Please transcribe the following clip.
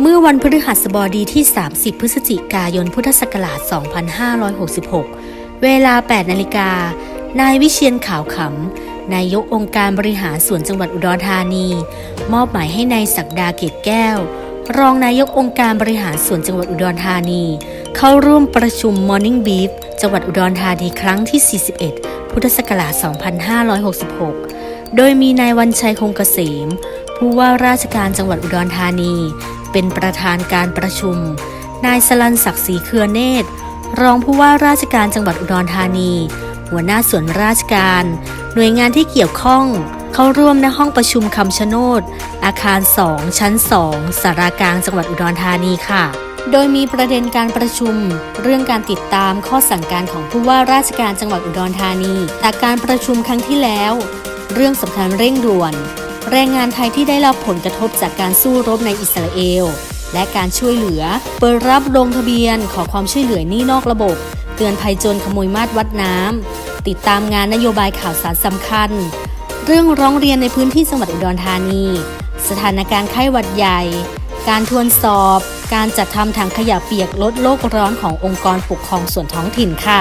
เมื่อวันพฤหัสบดีที่ 30 พฤศจิกายน พุทธศักราช 2566 เวลา 8 นาฬิกา นายวิเชียนขาวขำ นายกองค์การบริหารส่วนจังหวัดอุดรธานี มอบหมายให้ในายศักดาเกตแก้ว รองนายกองค์การบริหารส่วนจังหวัดอุดรธานี เข้าร่วมประชุม Morning Beef จังหวัดอุดรธานีครั้งที่ 41 พุทธศักราช 2566 โดยมีนายวันชัยคงเกษม ผู้ว่าราชการจังหวัดอุดรธานี เป็นประธานการประชุม นายสลันศักดิ์ศรีเครือเนตร รองผู้ว่าราชการจังหวัดอุดรธานี หัวหน้าส่วนราชการ หน่วยงานที่เกี่ยวข้อง เข้าร่วมในห้องประชุมคำชะโนด อาคาร 2 ชั้น 2 สารากลางจังหวัดอุดรธานีค่ะโดยมีประเด็นการประชุม เรื่องการติดตามข้อสั่งการของผู้ว่าราชการจังหวัดอุดรธานี จากการประชุมครั้งที่แล้ว เรื่องสำคัญเร่งด่วน แรงงานไทยที่ได้รับผลกระทบจากการสู้รบในอิสราเอล และการช่วยเหลือ เปิดรับลงทะเบียนขอความช่วยเหลือหนี้นอกระบบ เตือนภัยโจรขโมยมาดวัดน้ำติดตามงานนโยบายข่าวสารสำคัญ เรื่องร้องเรียนในพื้นที่จังหวัดอุดรธานี สถานการณ์ไข้หวัดใหญ่ การทวนสอบ การจัดทำถังขยะเปียกลดโลกร้อนขององค์กรปกครองส่วนท้องถิ่นค่ะ